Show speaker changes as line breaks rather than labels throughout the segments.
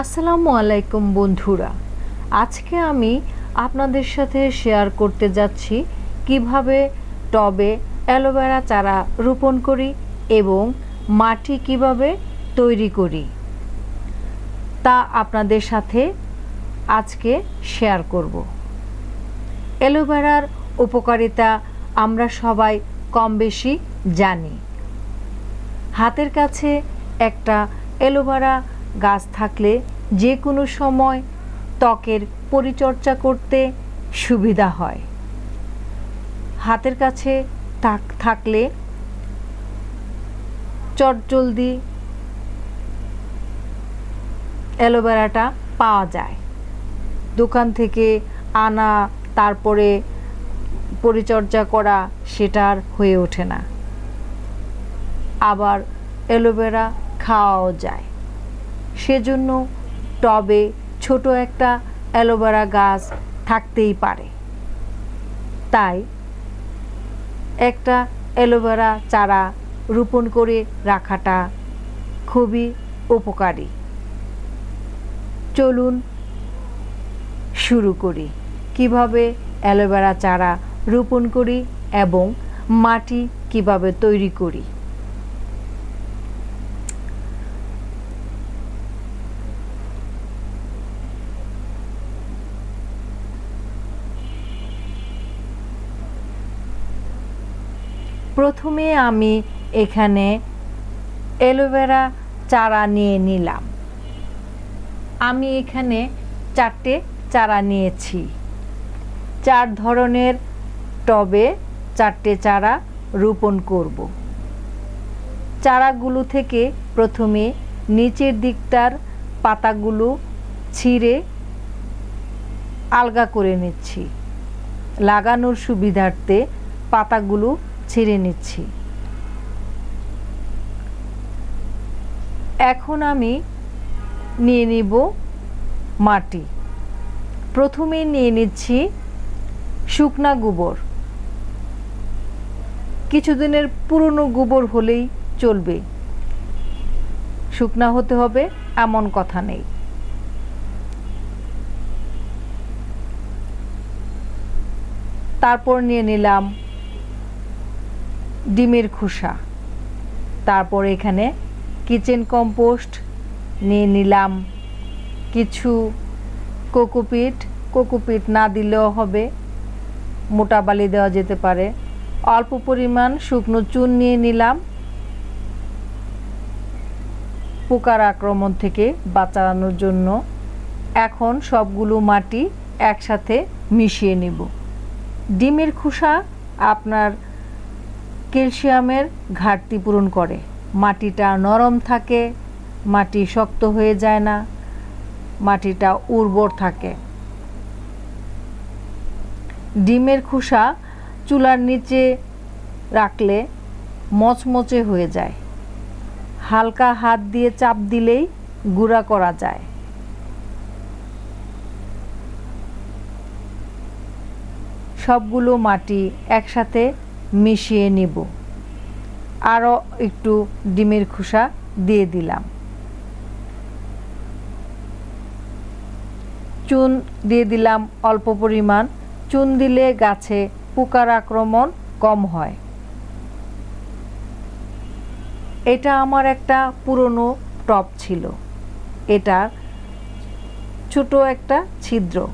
আসসালামু আলাইকুম বন্ধুরা। আজকে আমি আপনাদের সাথে শেয়ার করতে যাচ্ছি কীভাবে টবে অ্যালোভেরা চারা রোপণ করি এবং মাটি কীভাবে তৈরি করি তা আপনাদের সাথে আজকে শেয়ার করব। অ্যালোভেরার উপকারিতা আমরা সবাই কম বেশি জানি। হাতের কাছে একটা অ্যালোভেরা গাছ থাকলে যে কোনো সময় ত্বকের পরিচর্যা করতে সুবিধা হয়। হাতের কাছে থাক থাকলে চটজলদি অ্যালোভেরাটা পাওয়া যায়। দোকান থেকে আনা, তারপরে পরিচর্যা করা সেটা আর হয়ে ওঠে না। আবার অ্যালোভেরা খাওয়াও যায়। সেজন্য টবে ছোট একটা অ্যালোভেরা গাছ থাকতেই পারে। তাই একটা অ্যালোভেরা চারা রোপণ করে রাখাটা খুবই উপকারী। চলুন শুরু করি। কীভাবে অ্যালোভেরা চারা রোপণ করি এবং মাটি কীভাবে তৈরি করি? প্রথমে আমি এখানে অ্যালোভেরা চারা নিয়ে নিলাম। আমি এখানে চারটে চারা নিয়েছি। চার ধরনের টবে চারটে চারা রোপণ করব। চারাগুলো থেকে প্রথমে নিচের দিকটার পাতাগুলো ছিঁড়ে আলগা করে নিচ্ছি। লাগানোর সুবিধার্থে পাতাগুলো ছিঁড়ে নিচ্ছি। এখন আমি নিয়ে নিব মাটি। প্রথমে নিয়ে নিচ্ছি শুকনা গোবর। কিছুদিনের পুরনো গোবর হলেই চলবে। শুকনা হতে হবে, এমন কথা নেই। তারপর নিয়ে নিলাম ডিমের খোসা। তারপর এখানে কিচেন কম্পোস্ট নিয়ে নিলাম। কিছু কোকোপিট কোকোপিট না দিলেও হবে, মোটা বালি দেওয়া যেতে পারে। অল্প পরিমাণ শুকনো চুন নিয়ে নিলাম। পোকার আক্রমণ থেকে বাঁচানোর জন্য এখন সবগুলো মাটি একসাথে মিশিয়ে নিব। ডিমের খোসা আপনার ক্যালসিয়ামের ঘাটতি পূরণ করে। মাটিটা নরম থাকে, মাটি শক্ত হয়ে যায় না, মাটিটা উর্বর থাকে। ডিমের খোসা চুলার নিচে রাখলে মচমচে হয়ে যায়। হালকা হাত দিয়ে চাপ দিলেই গুঁড়া করা যায়। সবগুলো মাটি একসাথে মিশিয়ে নিব। আরও একটু ডিমের খোসা দিয়ে দিলাম। চুন দিয়ে দিলাম অল্প পরিমাণ। চুন দিলে গাছে পোকার আক্রমণ কম হয়। এটা আমার একটা পুরনো টপ ছিল। এটা ছোট একটা ছিদ্র।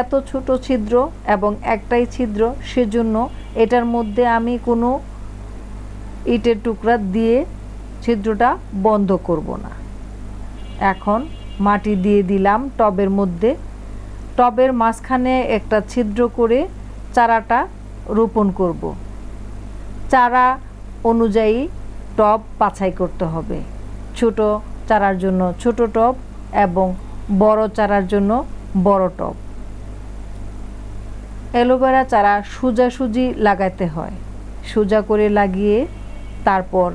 এত ছোট ছিদ্র এবং একটাই ছিদ্র, সেজন্য এটার মধ্যে আমি কোনো ইটের টুকরা দিয়ে ছিদ্রটা বন্ধ করব না। এখন মাটি দিয়ে দিলাম টবের মধ্যে। টবের মাঝখানে একটা ছিদ্র করে চারাটা রোপণ করব। চারা অনুযায়ী টব বাছাই করতে হবে। ছোট চারার জন্য ছোট টব এবং বড় চারার জন্য বড় টব। অ্যালোভেরা চারা সোজাসুজি লাগাতে হয়। সোজা করে লাগিয়ে তারপর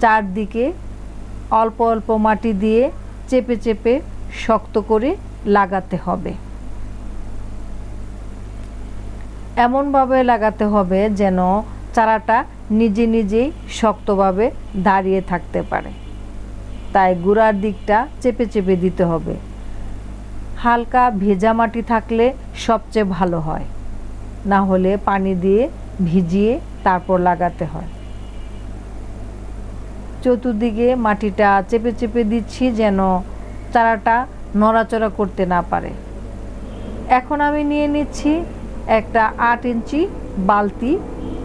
চারদিকে অল্প অল্প মাটি দিয়ে চেপে চেপে শক্ত করে লাগাতে হবে। এমনভাবে লাগাতে হবে যেন চারাটা নিজে নিজেই শক্তভাবে দাঁড়িয়ে থাকতে পারে। তাই গুঁড়ার দিকটা চেপে চেপে দিতে হবে। হালকা ভেজা মাটি থাকলে সবচেয়ে ভালো হয়। না হলে পানি দিয়ে ভিজিয়ে তারপর লাগাতে হয়। চতুর্দিকে মাটিটা চেপে চেপে দিচ্ছি যেন চারাটা নড়াচড়া করতে না পারে। এখন আমি নিয়ে নিচ্ছি একটা আট ইঞ্চি বালতি।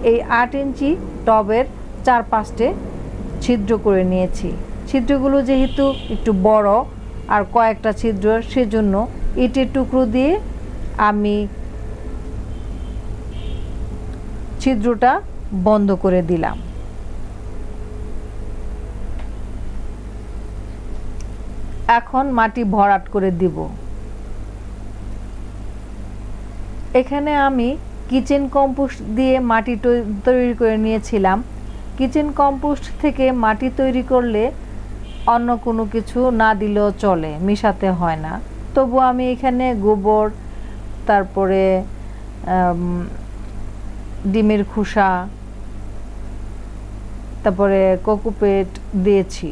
এই আট ইঞ্চি টবের চার পাঁচটে ছিদ্র করে নিয়েছি। ছিদ্রগুলো যেহেতু একটু বড় আর কয়েকটা ছিদ্র, সেজন্য ইটের টুকরো দিয়ে আমি ছিদ্রটা বন্ধ করে দিলাম। এখন মাটি ভরাট করে দিব। এখানে আমি কিচেন কম্পোস্ট দিয়ে মাটি তৈরি করে নিয়েছিলাম। কিচেন কম্পোস্ট থেকে মাটি তৈরি করলে অন্য কোনো কিছু না দিলেও চলে, মিশাতে হয় না। তবু আমি এখানে গোবর, তারপরে ডিমের খোসা, তারপরে কোকোপেট দিয়েছি।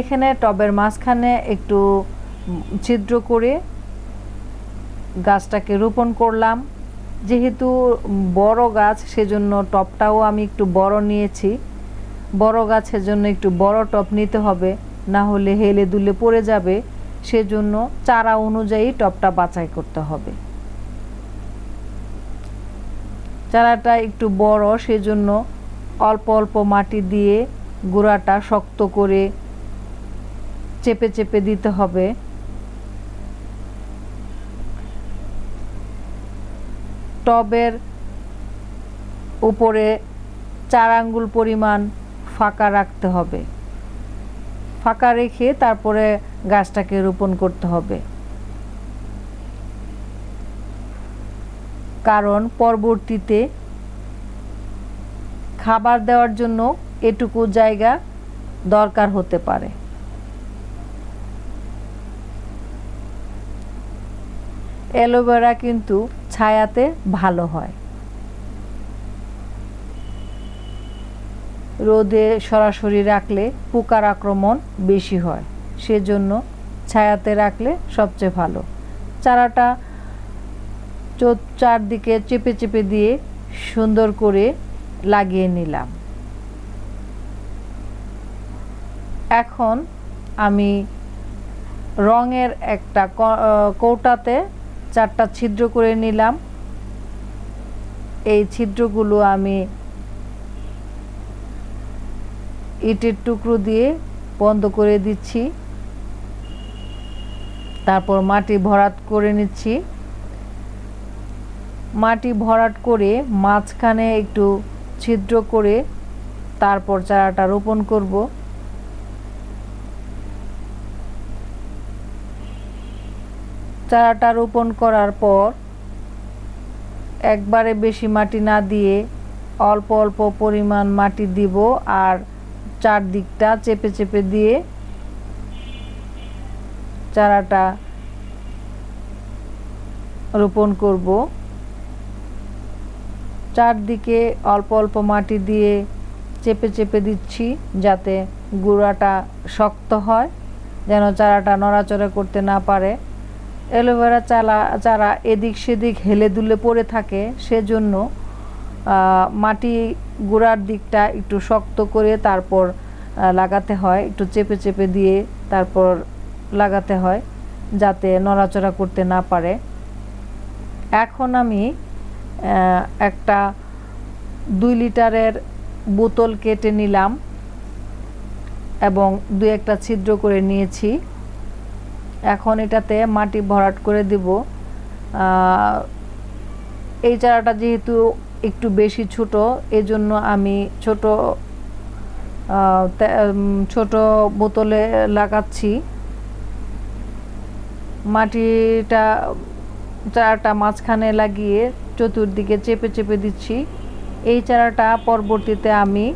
এখানে টবের মাঝখানে একটু ছিদ্র করে গাছটাকে রোপণ করলাম। যেহেতু বড় গাছ, সেজন্য টপটাও আমি একটু বড় নিয়েছি। বড় গাছের জন্য একটু বড় টপ নিতে হবে, না হলে হেলে দুলে পড়ে যাবে, সেজন্য চারা অনুযায়ী টপটা বাছাই করতে হবে। চারাটা একটু বড়, সেজন্য অল্প অল্প মাটি দিয়ে গোড়াটা শক্ত করে চেপে চেপে দিতে হবে। টবের উপরে চার আঙ্গুল পরিমাণ ফাঁকা রাখতে হবে। ফাঁকা রেখে তারপরে গাছটাকে রোপণ করতে হবে। কারণ পরবর্তীতে খাবার দেওয়ার জন্য এটুকু জায়গা দরকার হতে পারে। অ্যালোভেরা কিন্তু ছায়াতে ভালো হয়। রোদে সরাসরি রাখলে পোকার আক্রমণ বেশি হয়। সেজন্য ছায়াতে রাখলে সবচেয়ে ভালো। চারাটা চারদিকে চেপে চেপে দিয়ে সুন্দর করে লাগিয়ে নিলাম। এখন আমি রঙের একটা কৌটাতে চারটা ছিদ্র করে নিলাম। এই ছিদ্রগুলো আমি ইটের টুকরো দিয়ে বন্ধ করে দিচ্ছি। তারপর মাটি ভরাট করে নিচ্ছি। মাটি ভরাট করে মাঝখানে একটু ছিদ্র করে তারপর চারাটা রোপণ করব। চারাটা রোপণ করার পর একবারে বেশি মাটি না দিয়ে অল্প অল্প পরিমাণ মাটি দিব আর চারদিকটা চেপে চেপে দিয়ে চারাটা রোপণ করব। চারদিকে অল্প অল্প মাটি দিয়ে চেপে চেপে দিচ্ছি যাতে গুঁড়াটা শক্ত হয়, যেন চারাটা নড়াচড়া করতে না পারে। অ্যালোভেরা চালা, চারা এদিক সেদিক হেলে দুলে পড়ে থাকে, সেজন্য মাটি গোড়ার দিকটা একটু শক্ত করে তারপর লাগাতে হয়। একটু চেপে চেপে দিয়ে তারপর লাগাতে হয়, যাতে নড়াচড়া করতে না পারে। এখন আমি একটা দুই লিটারের বোতল কেটে নিলাম এবং দু একটা ছিদ্র করে নিয়েছি। এখন এটাতে মাটি ভরাট করে দিব। এই চারাটা যেহেতু একটু বেশি ছোট, এজন্য আমি ছোট ছোট বোতলে লাগাচ্ছি। মাটিটা, চারাটা মাঝখানে লাগিয়ে চতুর্দিকে চেপে চেপে দিচ্ছি। এই চারাটা পরবর্তীতে আমি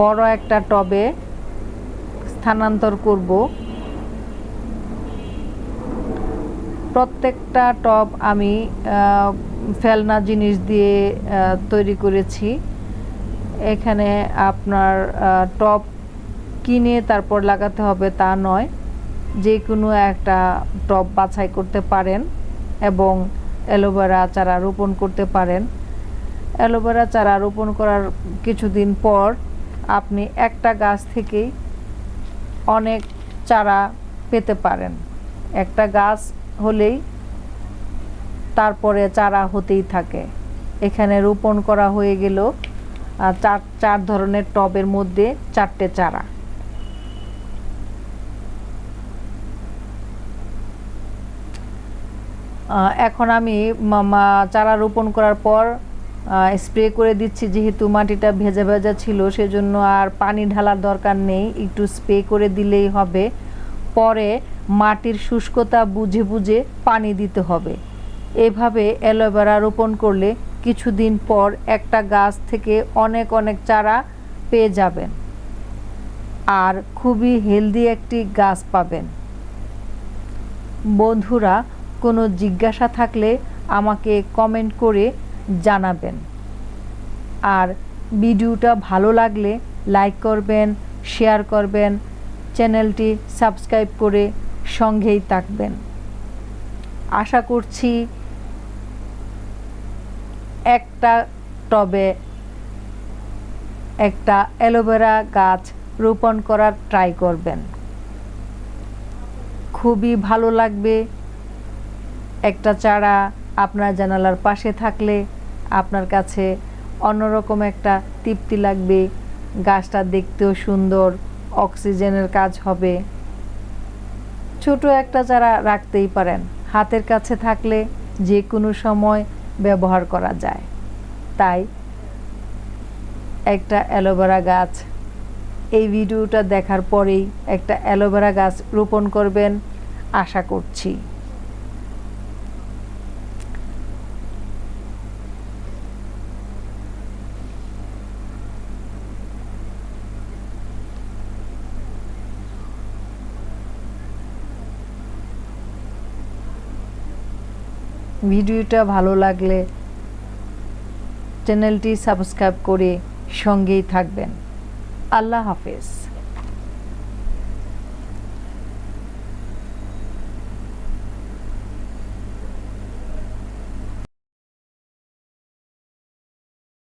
বড় একটা টবে স্থানান্তর করব। প্রত্যেকটা টব আমি ফেলনা জিনিস দিয়ে তৈরি করেছি। এখানে আপনার টপ কিনে তারপর লাগাতে হবে তা নয়। যে কোনো একটা টব বাছাই করতে পারেন এবং অ্যালোভেরা চারা রোপণ করতে পারেন। অ্যালোভেরা চারা রোপণ করার কিছুদিন পর আপনি একটা গাছ থেকেই অনেক চারা পেতে পারেন। একটা গাছ হলেই তারপরে চারা হতেই থাকে। এখানে রোপণ করা হয়ে গেল চার চার ধরনের টবের মধ্যে চারটে চারা। এখন আমি চারা রোপণ করার পর স্প্রে করে দিচ্ছি, যেহেতু মাটিটা ভেজা ভেজা ছিল, সেজন্য আর পানি ঢালার দরকার নেই, একটু স্প্রে করে দিলেই হবে। পরে মাটির শুষ্কতা বুঝে বুঝে পানি দিতে হবে। এভাবে অ্যালোভেরা রোপণ করলে কিছুদিন পর একটা গাছ থেকে অনেক অনেক চারা পেয়ে যাবেন। আর খুবই হেলদি একটি গাছ পাবেন। বন্ধুরা, কোনো জিজ্ঞাসা থাকলে আমাকে কমেন্ট করে জানাবেন। আর ভিডিওটা ভালো লাগলে লাইক করবেন, শেয়ার করবেন, চ্যানেলটি সাবস্ক্রাইব করে সঙ্গেই থাকবেন। আশা করছি একটা টবে একটা অ্যালোভেরা গাছ রোপণ করার ট্রাই করবেন। খুবই ভালো লাগবে। একটা চারা আপনার জানালার পাশে থাকলে আপনার কাছে অন্যরকম একটা তৃপ্তি লাগবে। গাছটা দেখতেও সুন্দর, অক্সিজেনের কাজ হবে। ছোট একটা যারা রাখতেই পারেন। হাতের কাছে থাকলে যে কোনো সময় ব্যবহার করা যায়। তাই একটা অ্যালোভেরা গাছ। এই ভিডিওটা দেখার পরেই একটা অ্যালোভেরা গাছ রোপণ করবেন, আশা করছি। ভিডিওটা ভালো লাগলে চ্যানেলটি সাবস্ক্রাইব করে সঙ্গেই থাকবেন। আল্লাহ হাফেজ।